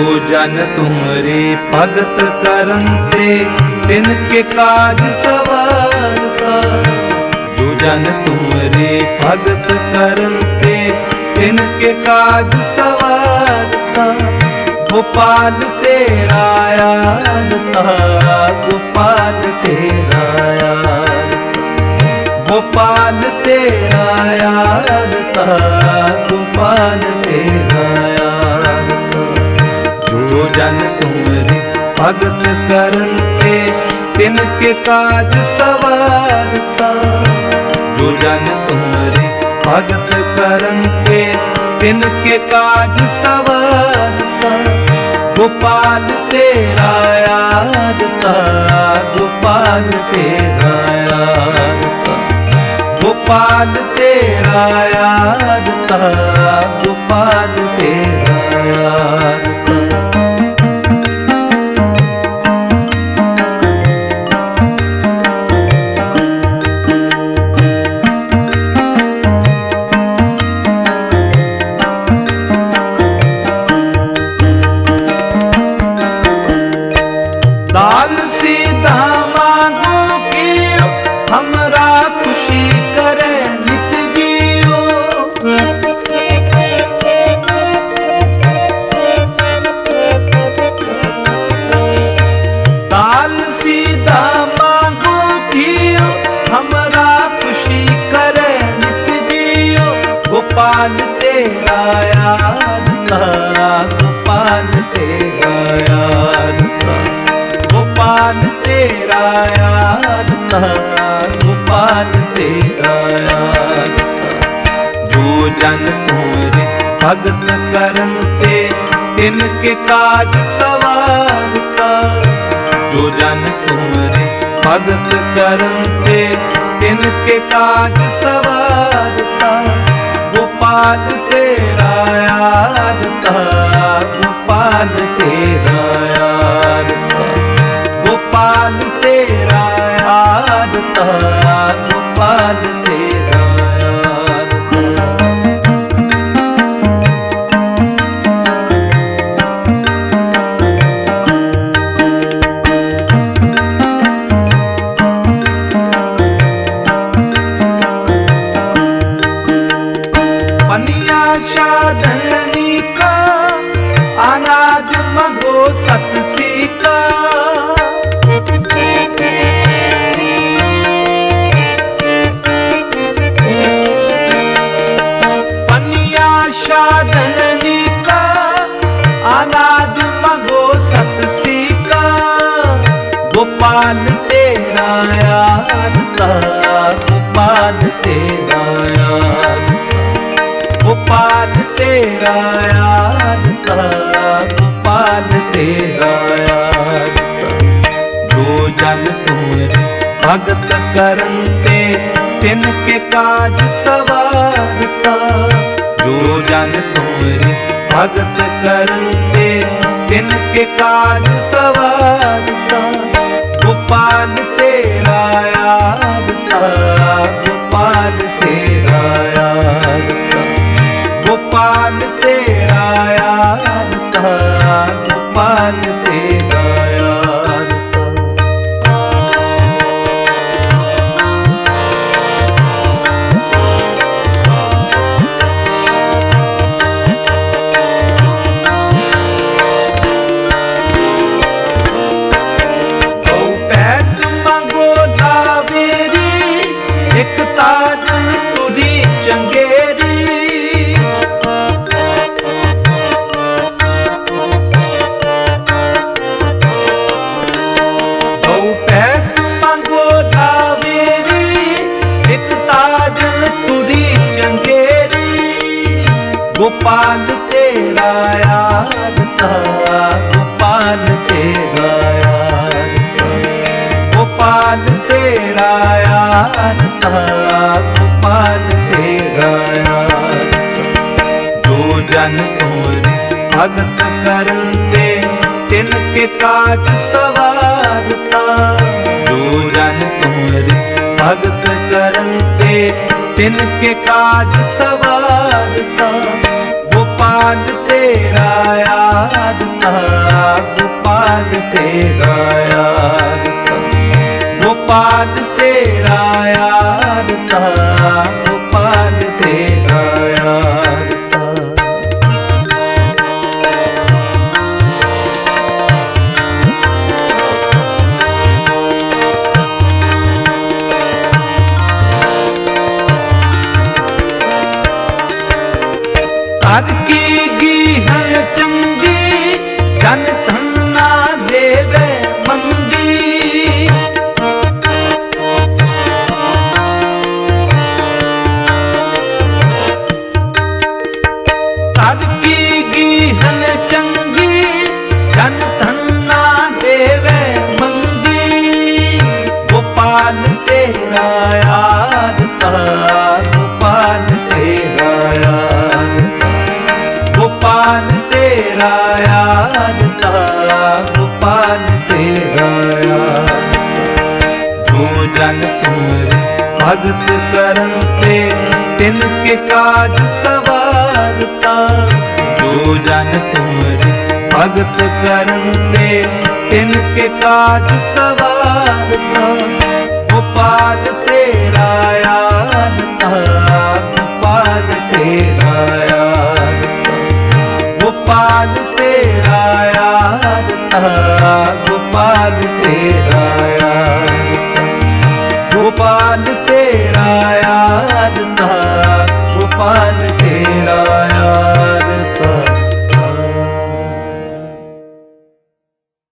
ਜੋ ਜਨ ਤੁਮਰੇ ਭਗਤ ਕਰਨ ਤੇ, ਤਿਨ ਕੇ ਕਾਜ ਸਵਾਰਤਾ ਜੋ ਜਨ ਤੁਮਰੇ ਭਗਤ ਕਰਨ ਤੇ, ਤਿਨ ਕੇ ਕਾਜ ਸਵਾਰਤਾ ਗੋਪਾਲ ਤੇਰਾ ਆਲਤਾ ਗੋਪਾਲ ਤੇਰਾ ਆਲਤਾ ਗੋਪਾਲ ਤੇਰਾ ਆਲਤਾ ਗੋਪਾਲ ਤੇਰਾ ਤੁਮਰੇ ਭਗਤ ਕਰਨ ਤੇ ਤਿਨ ਕੇ ਕਾਜ ਸਵਾਰਤਾ ਜੋ ਜਨ ਤੁਮਰੇ ਭਗਤ ਕਰਨ ਤੇ ਤਿਨ ਕੇ ਕਾਜ ਸਵਾਰਤਾ ਗੋਪਾਲ ਤੇਰਾ ਆਦਤਾ ਗੋਪਾਲ ਤੇਰਾ ਆਦਤਾ ਗੋਪਾਲ ਤੇਰਾ ਆਦਤਾ ਗੋਪਾਲ ਤੇਰਾ ਆਦਤਾ ਗੋਪਾਲ ਤੇਰਾ ਆਨੰਦਾ ਗੋਪਾਲ ਤੇਰਾ ਆਨੰਦਾ ਗੋਪਾਲ ਤੇਰਾ ਆਨੰਦਾ ਗੋਪਾਲ ਤੇਰਾ ਆਨੰਦਾ ਜੋ ਜਨ ਤੋਰੇ ਭਗਤ ਕਰਨ ਤੇ ਤਿਨ ਕੇ ਕਾਜ ਸਵਾਰਤਾ ਜੋ ਜਨ ਤੋਰੇ ਭਗਤ ਕਰਨ ਤੇ ਤਿਨ ਕੇ ਕਾਜ ਸਵਾਰਤਾ ਨਾਮ ਤੇਰਾ ਆਨਤਾ ਗੋਪਾਲ ਤੇਰਾ ਆਨਤਾ ਗੋਪਾਲ ਤੇਰਾ ਆਨਤਾ ਗੋਪਾਲ ਤੇਰਾ ਆਨਤਾ ਜੋ ਜਨ ਤੁਮਰੇ ਭਗਤ ਕਰਨ ਤੇ ਤਿਨ ਕੇ ਕਾਜ ਸਵਾਰਤਾ ਜੋ ਜਨ ਤੁਮਰੇ ਭਗਤ ਕਰਨ ਤੇ ਤਿਨ ਕੇ ਕਾਜ ਸਵਾਰਤਾ ਗੋਪਾਲ her. ਗੋਪਾਲ ਤੇਰਾ ਆਰਤਾ ਗੋਪਾਲ ਤੇਰਾ ਆਰਤਾ ਗੋਪਾਲ ਤੇਰਾ ਆਰਤਾ ਗੋਪਾਲ ਤੇਰਾ ਆਰਤਾ ਜੋ ਜਨ ਤੋਰ ਭਗਤ ਕਰਤੇ ਤਿਨ ਕੇ ਕਾਜ ਸਵਾਰਤਾ ਜੋ ਜਨ ਤੋਰ ਭਗਤ ਕਰਤੇ ਤਿਨ ਕੇ ਕਾਜ ਸਵਾਰਤਾ ਗੋਪਾਲ ਤੇਰਾ ਆਦਤਾ ਗੋਪਾਲ ਤੇਰਾ ਆਦਤਾ ਗੋਪਾਲ ਤੇਰਾ ਆਦਤਾ ਹਰ ਕੀ ਗੀ ਚੰਗੀ ਜਨ ਧੰਨਾ ਦੇਵੇ ਮੰਗੀ। ਗੋਪਾਲ ਤੇਰਾ ਯਾਦ ਤਾ, ਗੋਪਾਲ ਤੇਰਾ ਯਾਦ ਗੋਪਾਲ ਤੇਰਾ ਯਾਦ ਤਾ, ਗੋਪਾਲ ਤੇਰਾ ਯਾਦ ਜੋ ਜਨ ਤੁਮਰੇ ਭਗਤ ਕਰਨ ਤੇ, ਤਿਨ ਕੇ ਕਾਜ ਸਵਾਰਤਾ ਜੋ ਜਨ ਤੁਮਰੇ ਭਗਤ ਕਰਨ ਤਿਨ ਕੇ ਕਾਜ ਸਵਾਰਤਾ ਗੋਪਾਲ ਤੇਰਾ